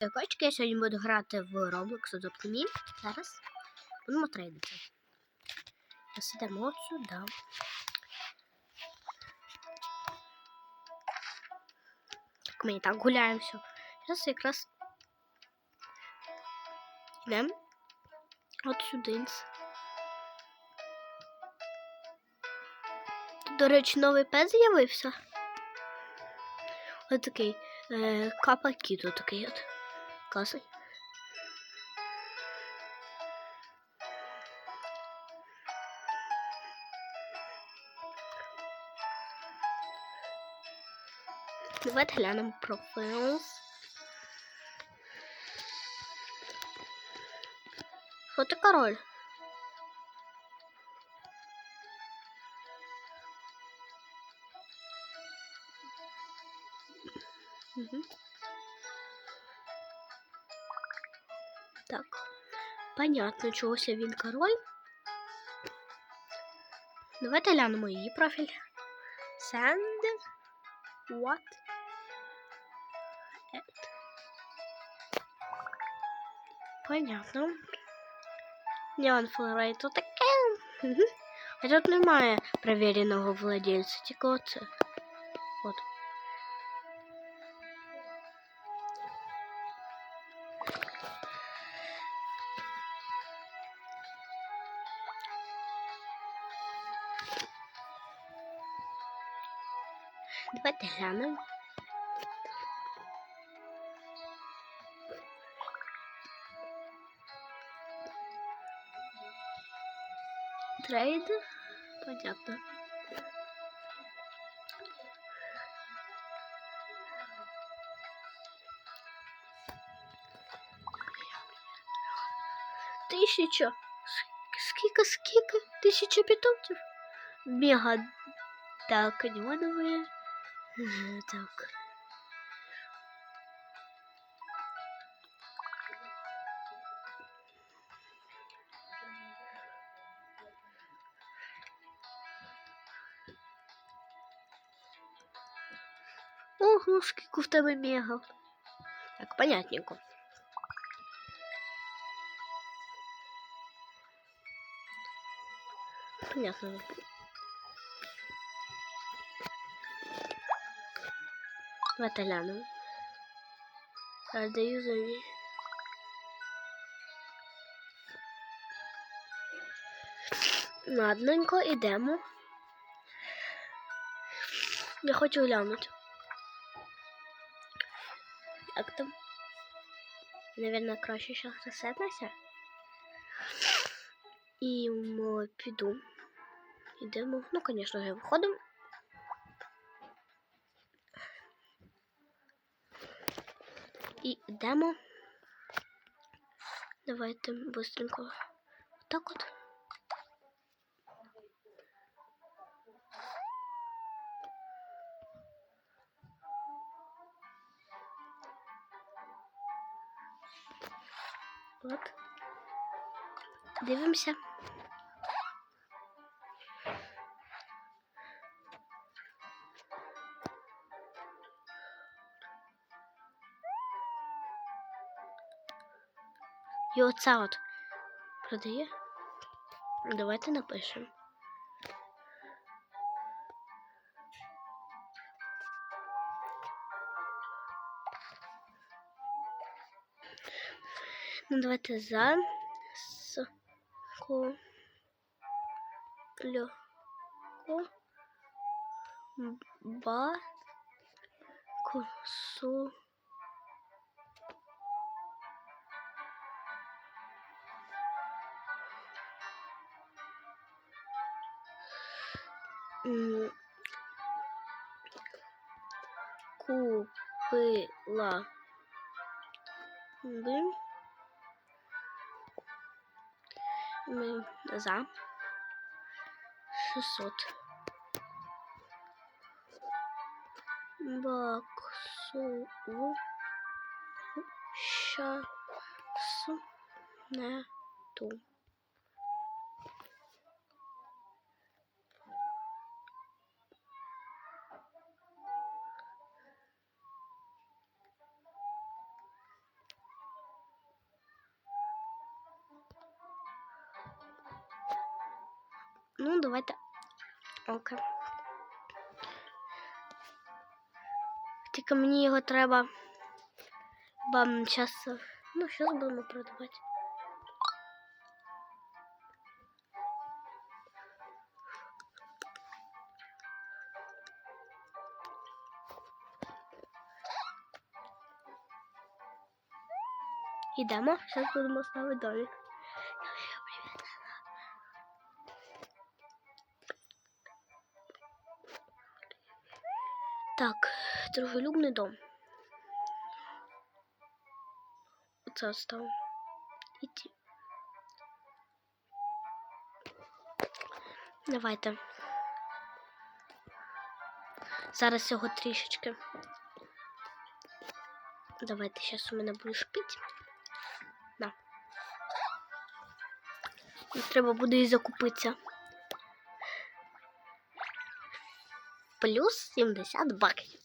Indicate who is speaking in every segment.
Speaker 1: Кочки, я сьогодні буду грати в Roblox у Доптимі. Зараз будемо трейдити. Посидимо от сюди. Так, ми і так гуляємо все. Зараз якраз йдемо от сюди. Тут, до речі, новий пес з'явився. Ось такий е, капа кіт, такий от. Класний. Давайте глянемо профайлс. Що ти король? Угу. Понятно, чогося він король. Давайте глянемо її профіль. Send what? It. Понятно. Neon Florate то таке. Угу. А тут немає перевіреного владельця, тільки оце. Давайте глянемо. Трейд. Понятно. Тисяча. С- Скільки, скільки? Тисяча питомців? Мега. Так, неоновые. Так. Ого, скільки в. Так, понятненько. Понятно. Зараз даю за ній. Ладненько, ідемо. Я хочу глянути. Як там? Наверное, краще зараз ресетнеся. І ми піду. Ідемо. Ну, звісно, виходимо. І йдемо. Давайте быстренько. Так от. От. Дивимося. І оця от продає. Давайте напишемо. Ну, давайте за с ко лё ко ба ко купила. Би ми за 600 баксу щас не Тільки мені його треба. Бам, зараз. Ну, зараз будемо продавати. Ідемо, зараз будемо ставити домик. Так, дружелюбний дом. Оце став. Іти. Давайте. Зараз його трішечки. Давайте, зараз у мене буде шпіть. Да. Треба буде і закупитися. Плюс 70 баксів.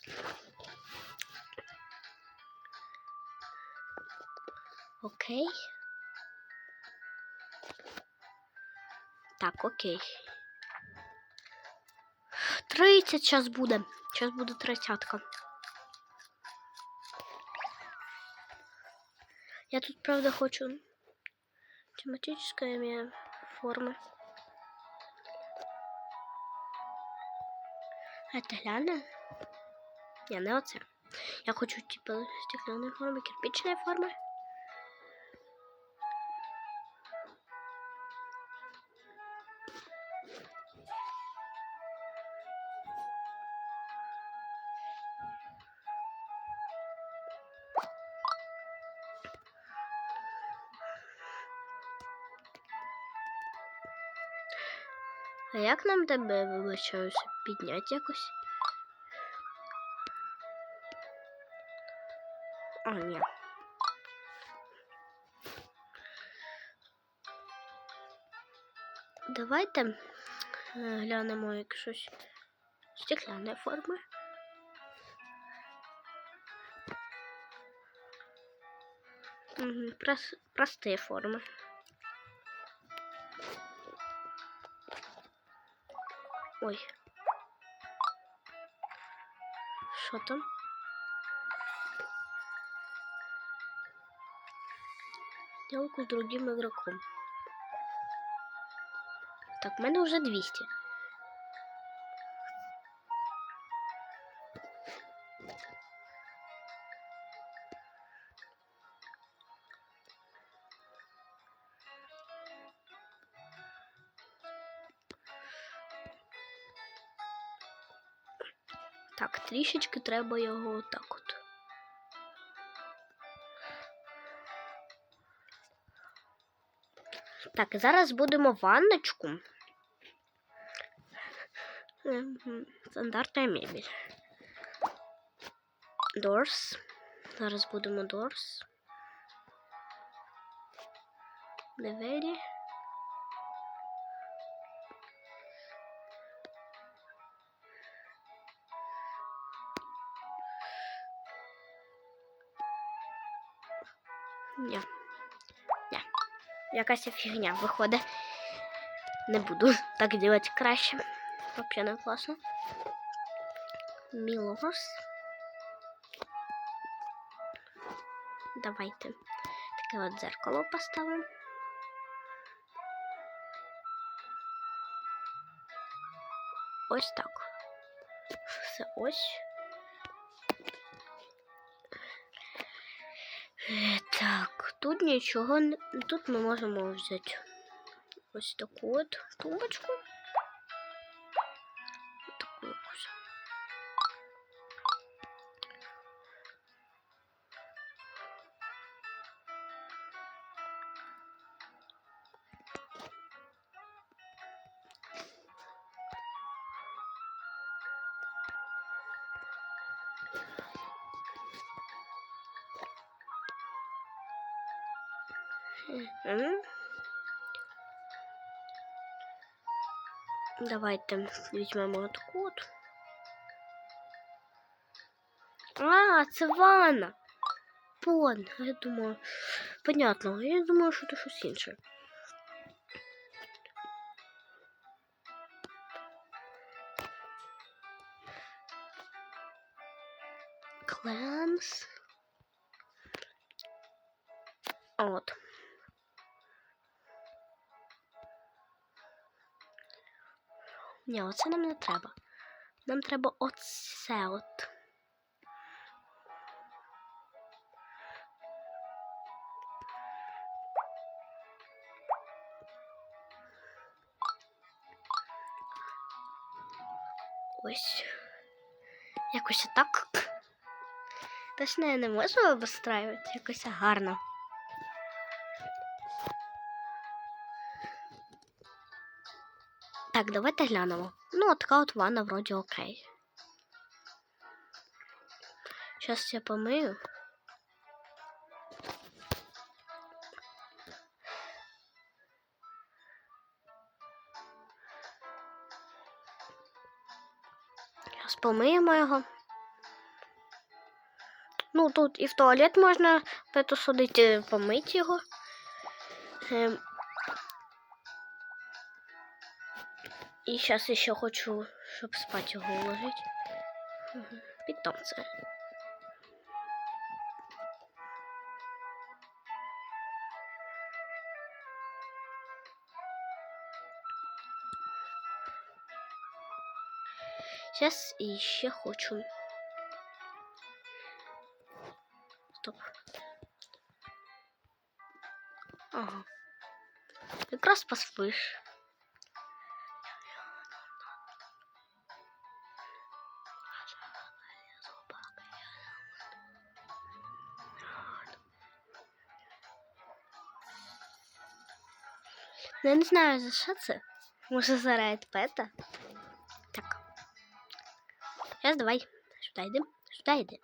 Speaker 1: Окей. Так, окей. 30 сейчас буде. Сейчас буде тридцятка. Я тут, правда, хочу тематическая форма. Это гляне? Ні, не оце. Я хочу, типу, стеклянної форми, кирпичної форми. Як нам тебе вибачаюся підняти якось? А, ні. Давайте е, глянемо як щось стеклянної форми. Угу, прос, прості форми. Ой. Що там? Сделку с другим игроком. Так, в мене вже 200. Так, трішечки треба його отак от. Так, зараз будемо ванночку. Стандартна мебель. Doors. Зараз будемо doors. Двері. Ні. Ні. Якась фігня виходить. Не буду так делать краще. Вообще не класно. Мілорс. Давайте таке от дзеркало поставимо. Ось так. Все ось. Нічого не. Тут ми можемо взяти ось таку от тумбочку. Давайте візьмемо код. А, це. Пон, я думаю. Понятно, я думаю, що це щось інше. Ні, оце нам не треба. Нам треба оце от. Ось. Якось так. Точно я не можу обостраювати, якось гарно. Так, давайте глянемо. Ну, така от ванна вроді окей. Зараз я помию. Зараз помиємо його. Ну, тут і в туалет можна посудити, помити його. Ем, І зараз ще хочу, щоб спати його уложити. Мгм. Питомце. Сейчас і ще хочу. Стоп. Ага. Якраз поспиш. Ну, я не знаю, за що це. Може, зараз пета. Так. Зараз давай. Сюди йди. Сюди йди.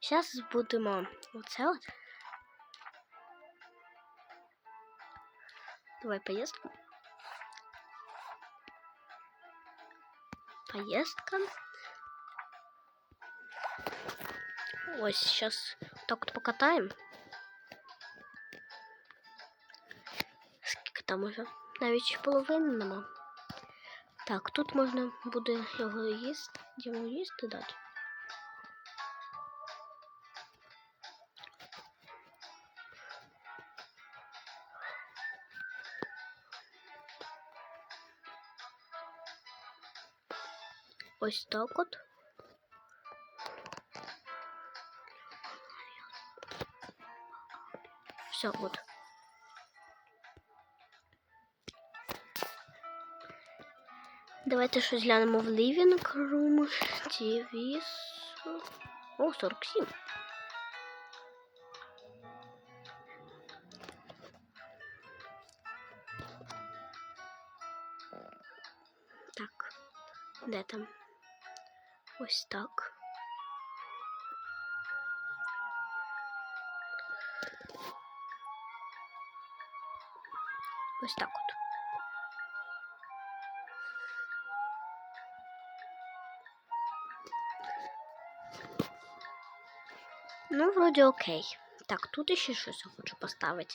Speaker 1: Зараз будемо оце от. Давай поездку. Поездка. Ось, сейчас так вот покатаем. Там уже? Навіть половини нема. Так, тут можна буде його їсти. Йому їсти дати. Ось так от. Все, от. Давайте щось глянемо в Living Room. TV. О, 47. Так, де там? Ось так. Ось так от. Ну, вроді окей. Так, тут ще щось я хочу поставити.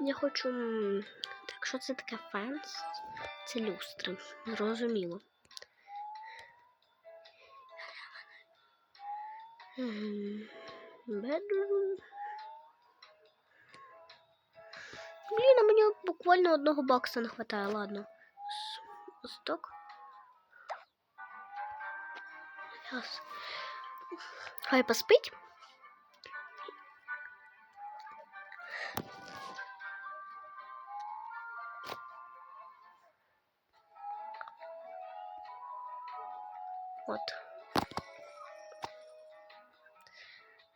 Speaker 1: Я хочу. Так, що це таке фенс? Це люстра. Зрозуміло. М, Bedroom. Буквально одного бакса не хватає, ладно. Сток. Зараз. Хай поспить. Вот.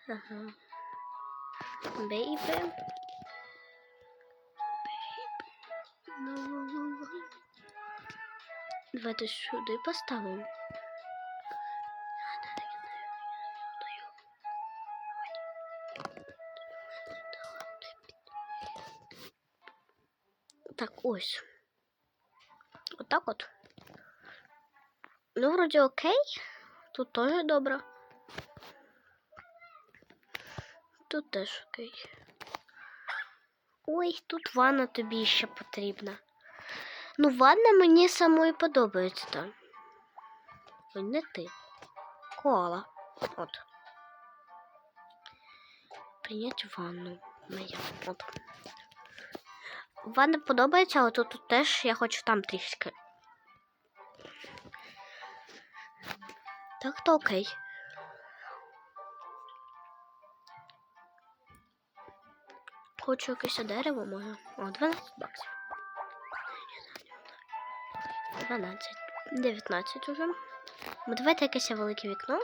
Speaker 1: Ага. Бейби. Давайте сюди поставимо. Так, ось. Отак от. Ну, вроді окей. Тут теж добре. Тут теж окей. Ой, тут ванна тобі ще потрібна. Ну, ванна мені самої подобається там. Ой, не ти. Кола. От. Прийнять ванну. Моя. От. Ванна подобається, але тут, тут теж я хочу там трішки. Так, то окей. Хочу якесь дерево, може. О, 12 баксів. 12. 19 уже. Ну, давайте якесь велике вікно.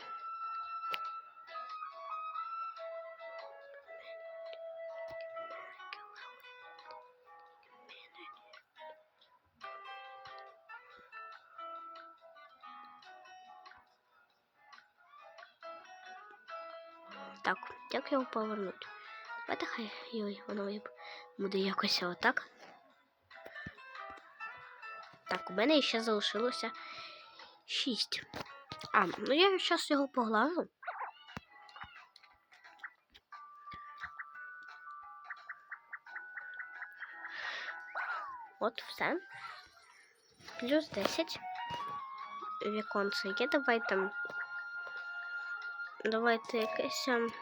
Speaker 1: Так, як його повернути? Давайте хай йой, воно буде якось отак. У мене ще залишилося 6. А, ну я зараз його поглажу. От все. Плюс 10. Віконце є. Давайте. Давайте якесь ем,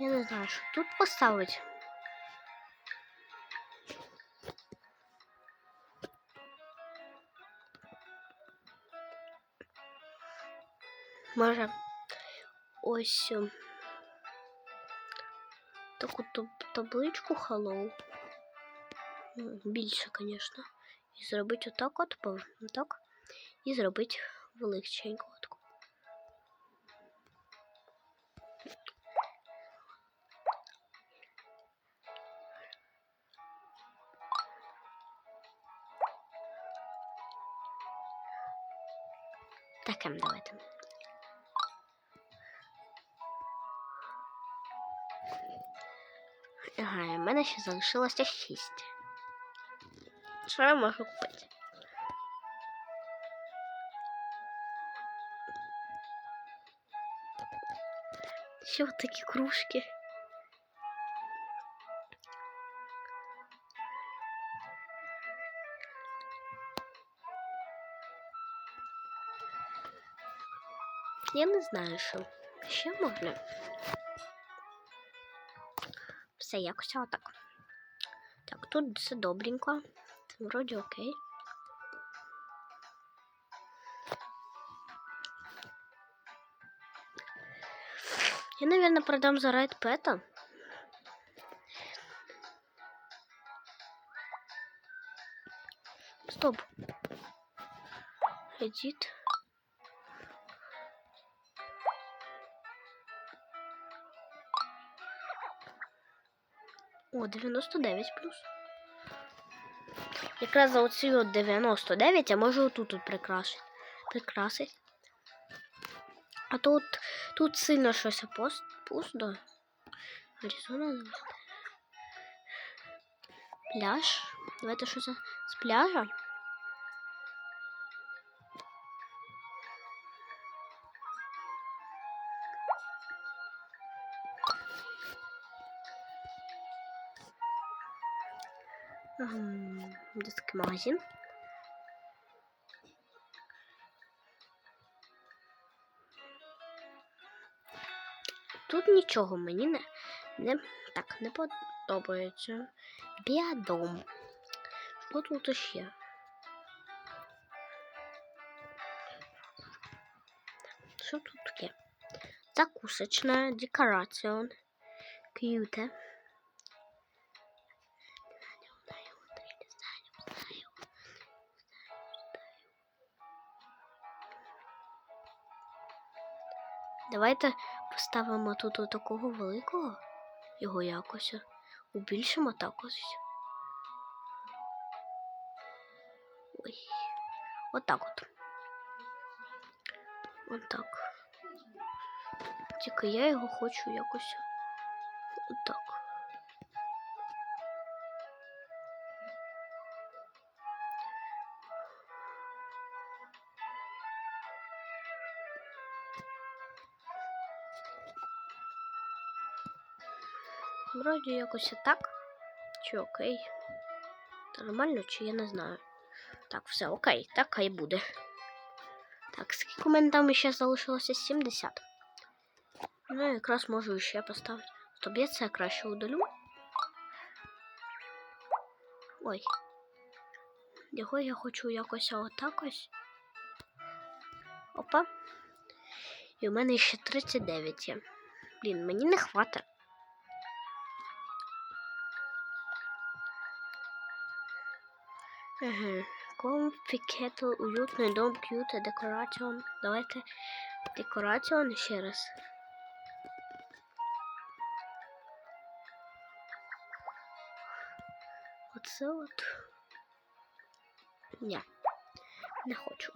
Speaker 1: Я не знаю, що тут поставить. Може, ось ем, таку таб- табличку Hello. Ну, Більше, звісно. І зробити отак от, пов- отак. І зробити величеньку Ага, і в мене ще залишилося 6. Що я можу купити? Ще такі кружки. Я не знаю, що ще можна. Все якось отак. Так, тут все добренько. Це вроді окей. Я, наверное, продам за райд пэта. Стоп. Edit. О, 99 плюс. Якраз за оцю от 99 я можу отут тут. Прикрасити. А тут, тут сильно щось пусто. Аризона. Пляж. Давайте що це з пляжа. Ага, Детский. Тут нічого мені не, не так не подобається. Біадом. Що тут ще? Що тут таке? Закусочная, декораціон, к'юте. Давайте поставимо тут отакого великого його якось. Убільшимо так ось. Ой. Отак от. Отак. Тільки я його хочу якось отак. Вроді якось так. Чи окей? Нормально, чи я не знаю. Так, все окей, так хай буде. Так, скільки у мене там ще залишилося 70. Ну, якраз можу ще поставити. Тобі це краще удалю. Ой. Його я хочу якось отак ось. Опа. І у мене ще 39 є. Блін, мені не хватить. Ага. Комфі кетл, уютний дом, к'юта, декораціон. Давайте декораціон ще раз. Оце от. Ні, не хочу.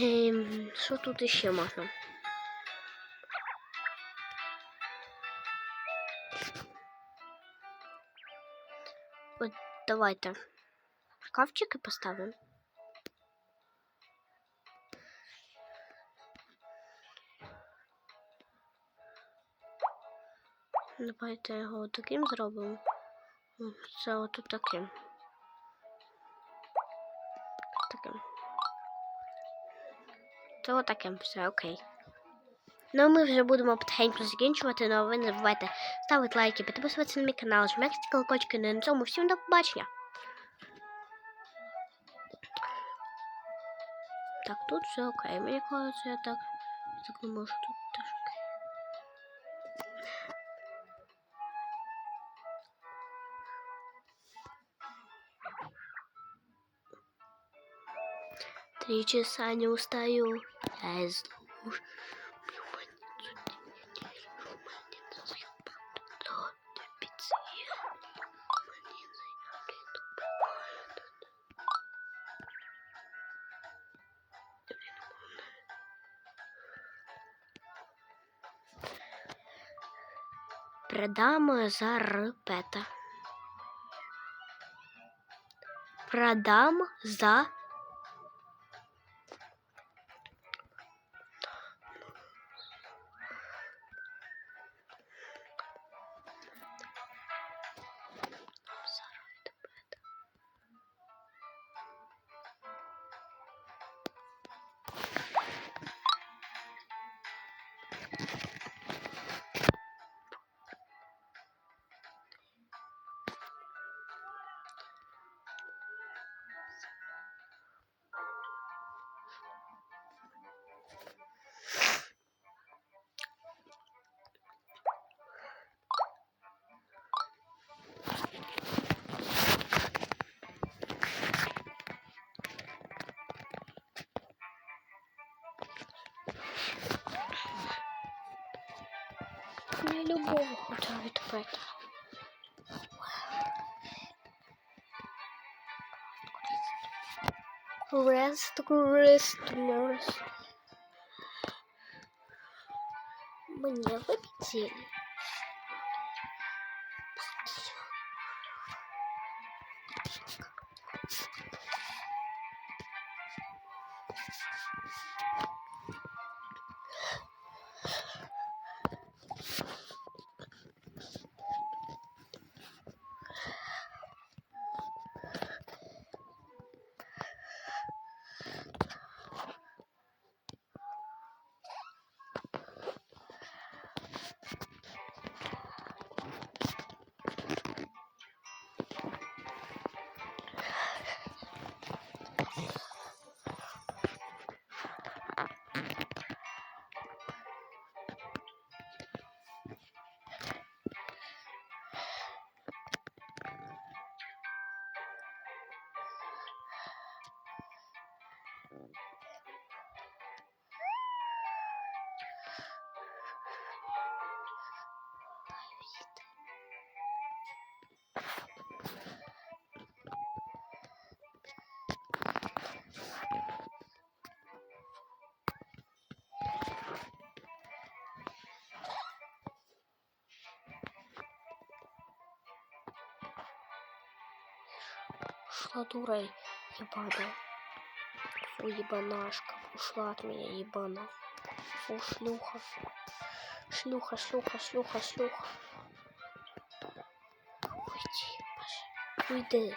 Speaker 1: Ем, що тут іще можна? Давайте шкафчики поставимо. Давайте його таким зробимо. Це отут таким. Таким. Це отаким, все окей. Ну, а ми вже будемо потихеньку закінчувати, але ви не забувайте ставити лайки, підписуватися на мій канал, жмякати колокольчики. Ну, на цьому всім до побачення. Так, тут все окей. Мені кажется, я так, так не можу тут теж окей. Три часа не устаю, я из Продам за репета. Продам за любого хочу відпити. Rest, rest, rest. Мне вылетели. Дура ебаная. Фу, ебанашка. Ушла от меня ебана. Фу, шлюха. Шлюха, шлюха, шлюха, шлюха. Уйди, Паша. Уйди.